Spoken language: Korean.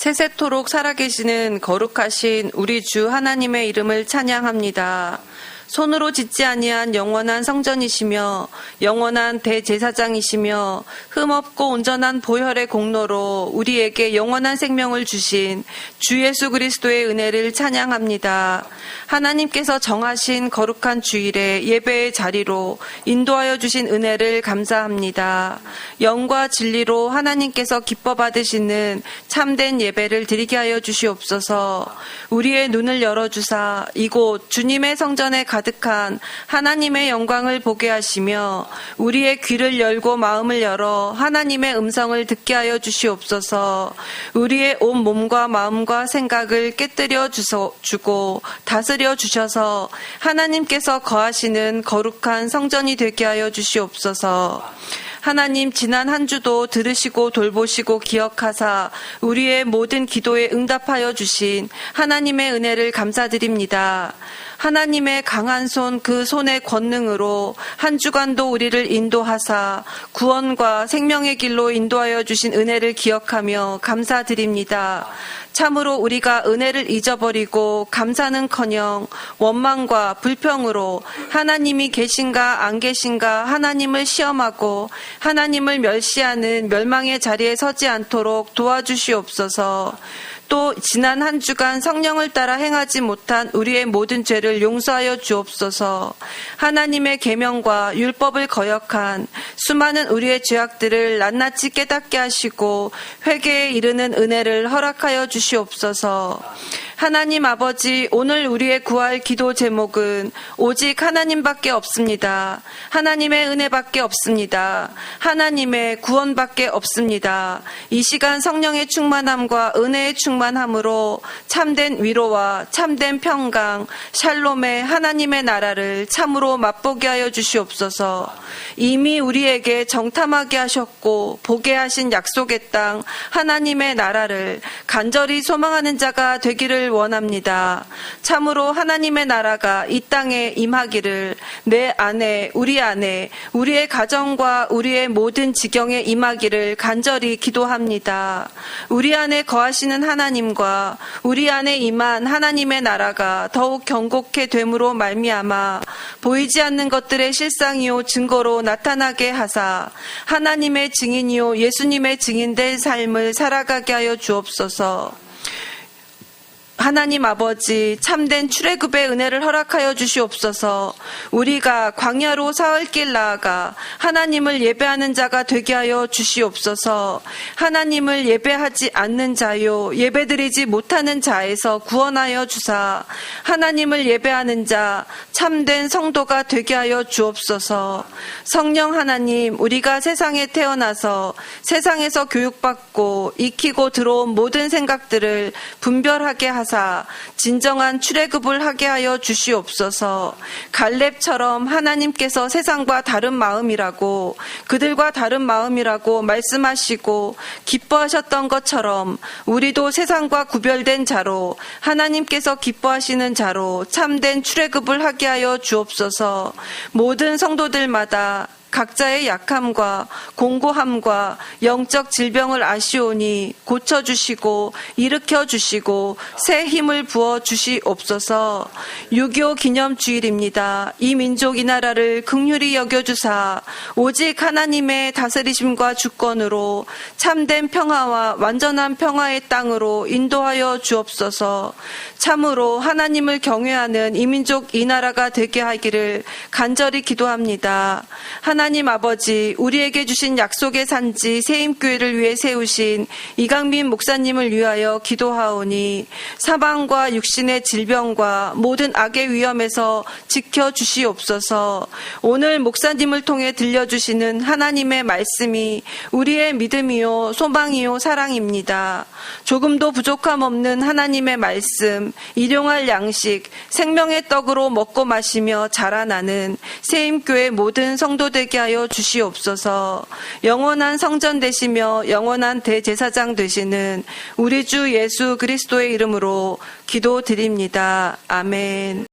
세세토록 살아계시는 거룩하신 우리 주 하나님의 이름을 찬양합니다. 손으로 짓지 아니한 영원한 성전이시며 영원한 대제사장이시며 흠없고 온전한 보혈의 공로로 우리에게 영원한 생명을 주신 주 예수 그리스도의 은혜를 찬양합니다. 하나님께서 정하신 거룩한 주일에 예배의 자리로 인도하여 주신 은혜를 감사합니다. 영과 진리로 하나님께서 기뻐 받으시는 참된 예배를 드리게 하여 주시옵소서. 우리의 눈을 열어 주사 이곳 주님의 성전에 가 득한 하나님의 영광을 보게 하시며 우리의 귀를 열고 마음을 열어 하나님의 음성을 듣게 하여 주시옵소서. 우리의 온 몸과 마음과 생각을 깨뜨려 주소- 주고 다스려 주셔서 하나님께서 거하시는 거룩한 성전이 되게 하여 주시옵소서. 하나님 지난 한 주도 들으시고 돌보시고 기억하사 우리의 모든 기도에 응답하여 주신 하나님의 은혜를 감사드립니다. 하나님의 강한 손 그 손의 권능으로 한 주간도 우리를 인도하사 구원과 생명의 길로 인도하여 주신 은혜를 기억하며 감사드립니다. 참으로 우리가 은혜를 잊어버리고 감사는커녕 원망과 불평으로 하나님이 계신가 안 계신가 하나님을 시험하고 하나님을 멸시하는 멸망의 자리에 서지 않도록 도와주시옵소서. 또 지난 한 주간 성령을 따라 행하지 못한 우리의 모든 죄를 용서하여 주옵소서. 하나님의 계명과 율법을 거역한 수많은 우리의 죄악들을 낱낱이 깨닫게 하시고 회개에 이르는 은혜를 허락하여 주시옵소서. 하나님 아버지, 오늘 우리의 구할 기도 제목은 오직 하나님밖에 없습니다. 하나님의 은혜밖에 없습니다. 하나님의 구원밖에 없습니다. 이 시간 성령의 충만함과 은혜의 충만함으로 참된 위로와 참된 평강, 샬롬의 하나님의 나라를 참으로 맛보게 하여 주시옵소서. 이미 우리에게 정탐하게 하셨고 보게 하신 약속의 땅 하나님의 나라를 간절히 소망하는 자가 되기를 원합니다. 참으로 하나님의 나라가 이 땅에 임하기를 내 안에 우리 안에 우리의 가정과 우리의 모든 지경에 임하기를 간절히 기도합니다. 우리 안에 거하시는 하나님과 우리 안에 임한 하나님의 나라가 더욱 경곡해 됨으로 말미암아 보이지 않는 것들의 실상이요 증거로 나타나게 하사 하나님의 증인이요 예수님의 증인된 삶을 살아가게 하여 주옵소서. So 하나님 아버지 참된 출애굽의 은혜를 허락하여 주시옵소서. 우리가 광야로 사흘길 나아가 하나님을 예배하는 자가 되게 하여 주시옵소서. 하나님을 예배하지 않는 자요 예배드리지 못하는 자에서 구원하여 주사 하나님을 예배하는 자 참된 성도가 되게 하여 주옵소서. 성령 하나님 우리가 세상에 태어나서 세상에서 교육받고 익히고 들어온 모든 생각들을 분별하게 하사 진정한 출애굽을 하게 하여 주시옵소서. 갈렙처럼 하나님께서 세상과 다른 마음이라고 그들과 다른 마음이라고 말씀하시고 기뻐하셨던 것처럼 우리도 세상과 구별된 자로 하나님께서 기뻐하시는 자로 참된 출애굽을 하게 하여 주옵소서. 모든 성도들마다 각자의 약함과 공고함과 영적 질병을 아시오니 고쳐주시고 일으켜주시고 새 힘을 부어 주시옵소서 6.25 기념주일입니다. 이 민족 이 나라를 극률히 여겨주사 오직 하나님의 다스리심과 주권으로 참된 평화와 완전한 평화의 땅으로 인도하여 주옵소서 참으로 하나님을 경외하는 이 민족 이 나라가 되게 하기를 간절히 기도합니다. 하나 님 아버지, 우리에게 주신 약속의 산지 세임교회를 위해 세우신 이강민 목사님을 위하여 기도하오니 사방과 육신의 질병과 모든 악의 위험에서 지켜 주시옵소서. 오늘 목사님을 통해 들려주시는 하나님의 말씀이 우리의 믿음이요, 소망이요, 사랑입니다. 조금도 부족함 없는 하나님의 말씀, 일용할 양식, 생명의 떡으로 먹고 마시며 자라나는 세임교회 모든 성도 되게 하여 주시옵소서. 영원한 성전 되시며 영원한 대제사장 되시는 우리 주 예수 그리스도의 이름으로 기도드립니다. 아멘.